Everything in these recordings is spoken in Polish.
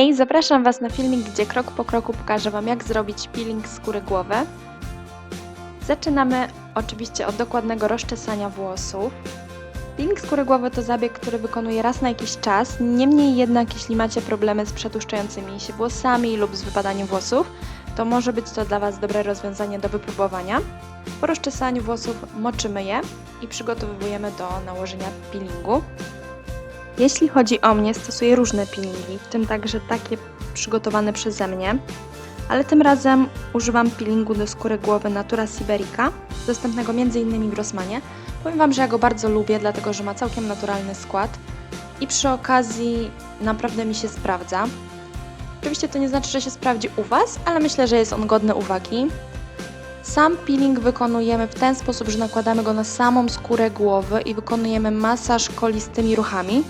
Hej, zapraszam Was na filmik, gdzie krok po kroku pokażę Wam, jak zrobić peeling skóry głowy. Zaczynamy oczywiście od dokładnego rozczesania włosów. Peeling skóry głowy to zabieg, który wykonuję raz na jakiś czas. Niemniej jednak, jeśli macie problemy z przetłuszczającymi się włosami lub z wypadaniem włosów, to może być to dla Was dobre rozwiązanie do wypróbowania. Po rozczesaniu włosów moczymy je i przygotowujemy do nałożenia peelingu. Jeśli chodzi o mnie, stosuję różne peelingi, w tym także takie przygotowane przeze mnie, ale tym razem używam peelingu do skóry głowy Natura Siberica, dostępnego m.in. w Rossmanie. Powiem Wam, że ja go bardzo lubię, dlatego że ma całkiem naturalny skład i przy okazji naprawdę mi się sprawdza. Oczywiście to nie znaczy, że się sprawdzi u Was, ale myślę, że jest on godny uwagi. Sam peeling wykonujemy w ten sposób, że nakładamy go na samą skórę głowy i wykonujemy masaż kolistymi ruchami.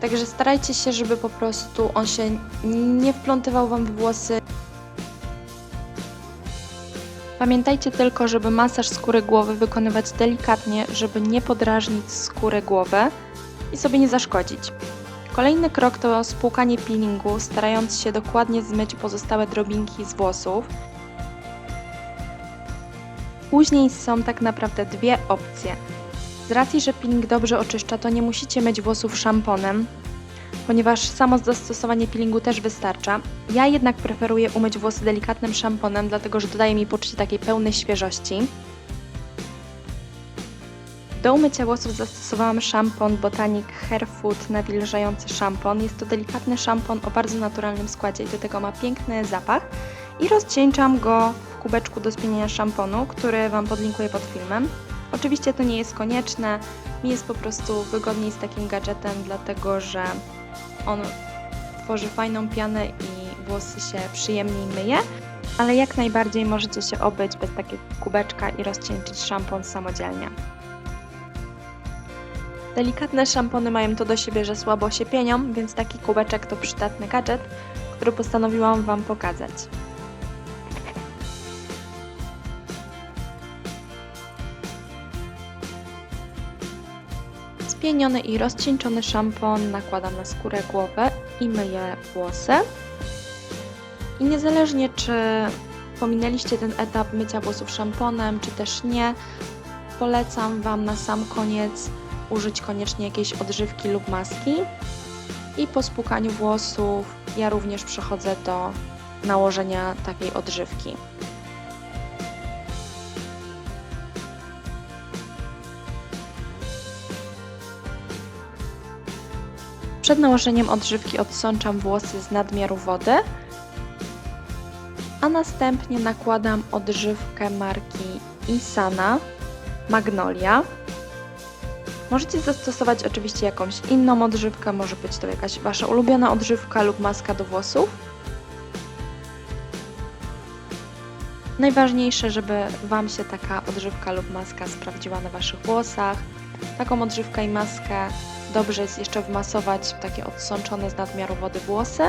Także starajcie się, żeby po prostu on się nie wplątywał Wam w włosy. Pamiętajcie tylko, żeby masaż skóry głowy wykonywać delikatnie, żeby nie podrażnić skóry głowy i sobie nie zaszkodzić. Kolejny krok to spłukanie peelingu, starając się dokładnie zmyć pozostałe drobinki z włosów. Później są tak naprawdę dwie opcje. Z racji, że peeling dobrze oczyszcza, to nie musicie myć włosów szamponem, ponieważ samo zastosowanie peelingu też wystarcza. Ja jednak preferuję umyć włosy delikatnym szamponem, dlatego że dodaje mi poczucie takiej pełnej świeżości. Do umycia włosów zastosowałam szampon Botanic Hair Food nawilżający szampon. Jest to delikatny szampon o bardzo naturalnym składzie i do tego ma piękny zapach. I rozcieńczam go w kubeczku do spieniania szamponu, który Wam podlinkuję pod filmem. Oczywiście to nie jest konieczne, mi jest po prostu wygodniej z takim gadżetem, dlatego że on tworzy fajną pianę i włosy się przyjemniej myje, ale jak najbardziej możecie się obyć bez takiego kubeczka i rozcieńczyć szampon samodzielnie. Delikatne szampony mają to do siebie, że słabo się pienią, więc taki kubeczek to przydatny gadżet, który postanowiłam Wam pokazać. Spieniony i rozcieńczony szampon nakładam na skórę głowy i myję włosy. I niezależnie czy pominęliście ten etap mycia włosów szamponem, czy też nie, polecam Wam na sam koniec użyć koniecznie jakiejś odżywki lub maski. I po spłukaniu włosów ja również przechodzę do nałożenia takiej odżywki. Przed nałożeniem odżywki odsączam włosy z nadmiaru wody, a następnie nakładam odżywkę marki Insana Magnolia. Możecie zastosować oczywiście jakąś inną odżywkę, może być to jakaś Wasza ulubiona odżywka lub maska do włosów. Najważniejsze, żeby Wam się taka odżywka lub maska sprawdziła na Waszych włosach. Taką odżywkę i maskę dobrze jest jeszcze wmasować w takie odsączone z nadmiaru wody włosy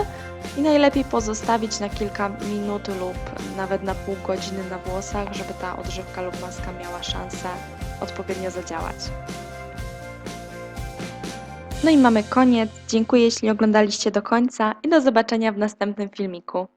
i najlepiej pozostawić na kilka minut lub nawet na pół godziny na włosach, żeby ta odżywka lub maska miała szansę odpowiednio zadziałać. No i mamy koniec. Dziękuję, jeśli oglądaliście do końca i do zobaczenia w następnym filmiku.